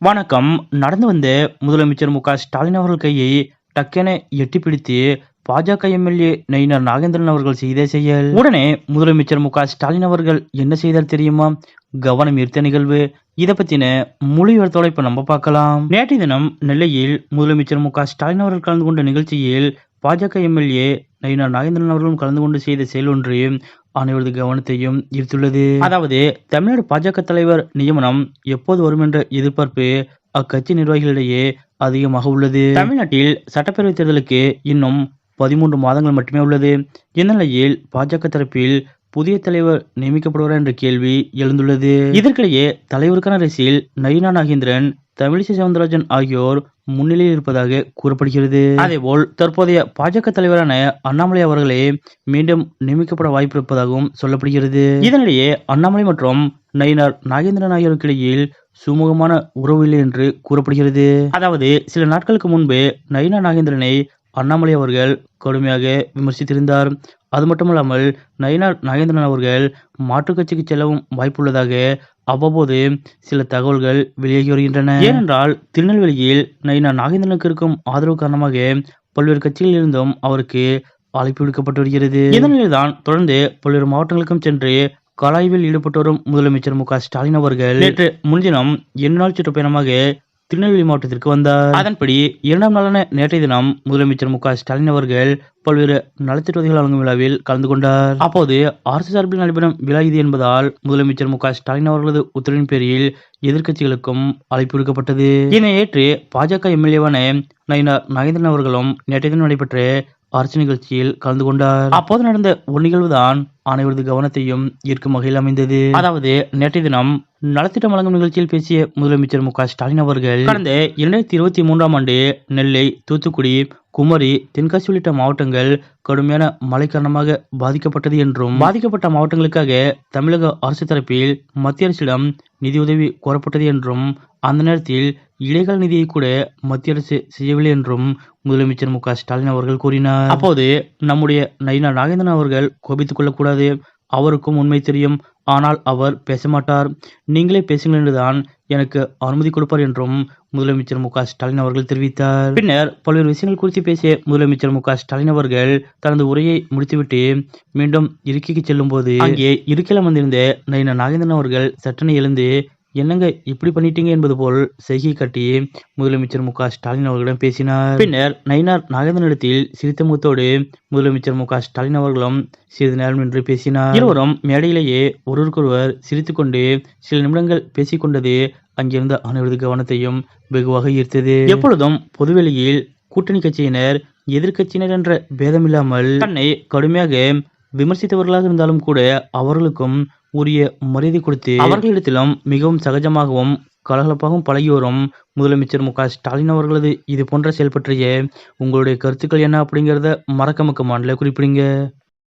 வணக்கம். நடந்து வந்த முதலமைச்சர் மு க ஸ்டாலின் அவர்கள் கையை டக்கென எட்டி பிடித்து பாஜக எம்எல்ஏ நயினார் நாகேந்திரன் அவர்கள் செய்த செயல். உடனே முதலமைச்சர் மு க ஸ்டாலின் அவர்கள் என்ன செய்தார் தெரியுமா? கவனம் ஈர்த்த நிகழ்வு. இதை பத்தின முழு விவரத்தோட இப்ப நம்ம பார்க்கலாம். நேற்றைய தினம் நெல்லையில் முதலமைச்சர் மு க ஸ்டாலின் அவர்கள் கலந்து கொண்ட நிகழ்ச்சியில் பாஜக எம்எல்ஏ நயினார் நாகேந்திரன் அவர்களும் கலந்து கொண்டு செய்த செயல் ஒன்று அனைவரது கவனத்தையும் ஈர்த்துள்ளது. அதாவது தமிழ்நாடு பாஜக தலைவர் நியமனம் எப்போது வரும் என்ற எதிர்பார்ப்பு அக்கட்சி நிர்வாகிகளிடையே அதிகமாக உள்ளது. தமிழ்நாட்டில் சட்டப்பேரவைத் தேர்தலுக்கு இன்னும் பதிமூன்று மாதங்கள் மட்டுமே உள்ளது. இந்நிலையில் பாஜக தரப்பில் புதிய தலைவர் நியமிக்கப்படுவாரா என்ற கேள்வி எழுந்துள்ளது. இதற்கிடையே தலைவருக்கான அரசியல் நயினா நாகேந்திரன் தமிழிசை சவுந்தரராஜன் ஆகியோர் முன்னிலையில் இருப்பதாக கூறப்படுகிறது. அதேபோல் தற்போதைய பாஜக தலைவரான அண்ணாமலை அவர்களே மீண்டும் நியமிக்கப்பட வாய்ப்பு இருப்பதாகவும் சொல்லப்படுகிறது. இதனிடையே அண்ணாமலை மற்றும் நயினார் நாகேந்திரன் ஆகியோருக்கு இடையில் சுமூகமான உறவு இல்லை என்று கூறப்படுகிறது. அதாவது சில நாட்களுக்கு முன்பு நயினா நாகேந்திரனை அண்ணாமலை அவர்கள் கடுமையாக விமர்சித்திருந்தார். அது மட்டுமல்லாமல் நயினார் நாகேந்திரன் அவர்கள் மாற்றுக் கட்சிக்கு செல்லவும் வாய்ப்புள்ளதாக அவ்வப்போது சில தகவல்கள் வெளியாகி வருகின்றன. ஏனென்றால் திருநெல்வேலியில் நயினார் நாகேந்திரனுக்கு இருக்கும் ஆதரவு காரணமாக பல்வேறு கட்சிகளில் இருந்தும் அவருக்கு அழைப்பு விடுக்கப்பட்டு வருகிறது. இதனால்தான் தொடர்ந்து பல்வேறு மாவட்டங்களுக்கும் சென்று கலாய்வில் ஈடுபட்டு வரும் முதலமைச்சர் மு க ஸ்டாலின் அவர்கள் நேற்று முன்தினம் இரண்டு நாள் சுற்றுப்பயணமாக திருநெல்வேலி மாவட்டத்திற்கு வந்தார். அதன்படி இரண்டாம் நாளான நேற்றைய தினம் முதலமைச்சர் மு க ஸ்டாலின் அவர்கள் பல்வேறு நலத்திட்ட உதவிகள் வழங்கும் விழாவில் கலந்து கொண்டார். அப்போது அரசு சார்பில் நடைபெறும் விழா இது என்பதால் முதலமைச்சர் மு க ஸ்டாலின் அவர்களது உத்தரவின் பேரில் எதிர்க்கட்சிகளுக்கும் அழைப்பு விடுக்கப்பட்டது. இதனை ஏற்று பாஜக எம்எல்ஏவான நயினார் நாகேந்திரன் அவர்களும் நேற்றைய தினம் நடைபெற்ற அரசு நிகழ்ச்சியில் கலந்து கொண்டார். அப்போது நடந்த ஒரு நிகழ்வுதான் அனைவரது கவனத்தையும் ஈர்க்கும் வகையில் அமைந்தது. அதாவது நேற்றைய தினம் நலத்திட்டம் வழங்கும் நிகழ்ச்சியில் பேசிய முதலமைச்சர் மு க ஸ்டாலின் அவர்கள் கடந்த இரண்டாயிரத்தி இருபத்தி மூன்றாம் ஆண்டு நெல்லை தூத்துக்குடி குமரி தென்காசி உள்ளிட்ட மாவட்டங்கள் கடுமையான மழை காரணமாக பாதிக்கப்பட்டது என்றும் பாதிக்கப்பட்ட மாவட்டங்களுக்காக தமிழக அரசு தரப்பில் மத்திய அரசிடம் நிதியுதவி கோரப்பட்டது என்றும் அந்த நேரத்தில் இடைக்கால நிதியை கூட மத்திய அரசு செய்யவில்லை என்றும் முதலமைச்சர் மு க ஸ்டாலின் அவர்கள் கூறினார். அப்போது நம்முடைய நயினா நாகேந்திரன் அவர்கள் கோபித்துக் கொள்ளக்கூடாது. அவருக்கும் உண்மை தெரியும். ஆனால் அவர் பேச மாட்டார் நீங்களே பேசுங்கள் என்றுதான் எனக்கு அனுமதி கொடுப்பார் என்றும் முதலமைச்சர் மு ஸ்டாலின் அவர்கள் தெரிவித்தார். பின்னர் பல்வேறு விஷயங்கள் குறித்து பேசிய முதலமைச்சர் மு ஸ்டாலின் அவர்கள் தனது உரையை முடித்துவிட்டு மீண்டும் இருக்கைக்கு செல்லும் போது அங்கே இருக்கையில் வந்திருந்த நயினா நாகேந்திரன் அவர்கள் சட்டனை எழுந்து என்னங்க இப்படி பண்ணிட்டீங்க என்பது போல் செய்கை காட்டி முதலமைச்சர் மு ஸ்டாலின் அவர்களிடம் பேசினார். பின்னர் நயினார் நாகேந்திரனிடத்தில் சிரித்த முகத்தோடு முதலமைச்சர் மு ஸ்டாலின் அவர்களும் சிறிது நேரம் நின்று பேசினார். இருவரும் மேடையிலேயே ஒருவருக்கொருவர் சிரித்துக்கொண்டு சில நிமிடங்கள் பேசிக்கொண்டது அங்கிருந்த அனைவரது கவனத்தையும் வெகுவாக ஈர்த்தது. எப்பொழுதும் பொதுவெளியில் கூட்டணி கட்சியினர் எதிர்க்கட்சியினர் என்ற பேதமில்லாமல் தன்னை கடுமையாக விமர்சித்தவர்களாக இருந்தாலும் கூட அவர்களுக்கும் உரிய மரியாதை கொடுத்து அவர்களிடத்திலும் மிகவும் சகஜமாகவும் கலகலப்பாகவும் பழகியோரும் முதலமைச்சர் மு க ஸ்டாலின் அவர்களது இது போன்ற செயல் பற்றிய உங்களுடைய கருத்துக்கள் என்ன அப்படிங்கிறத மறக்க மக்க குறிப்பிடுங்க.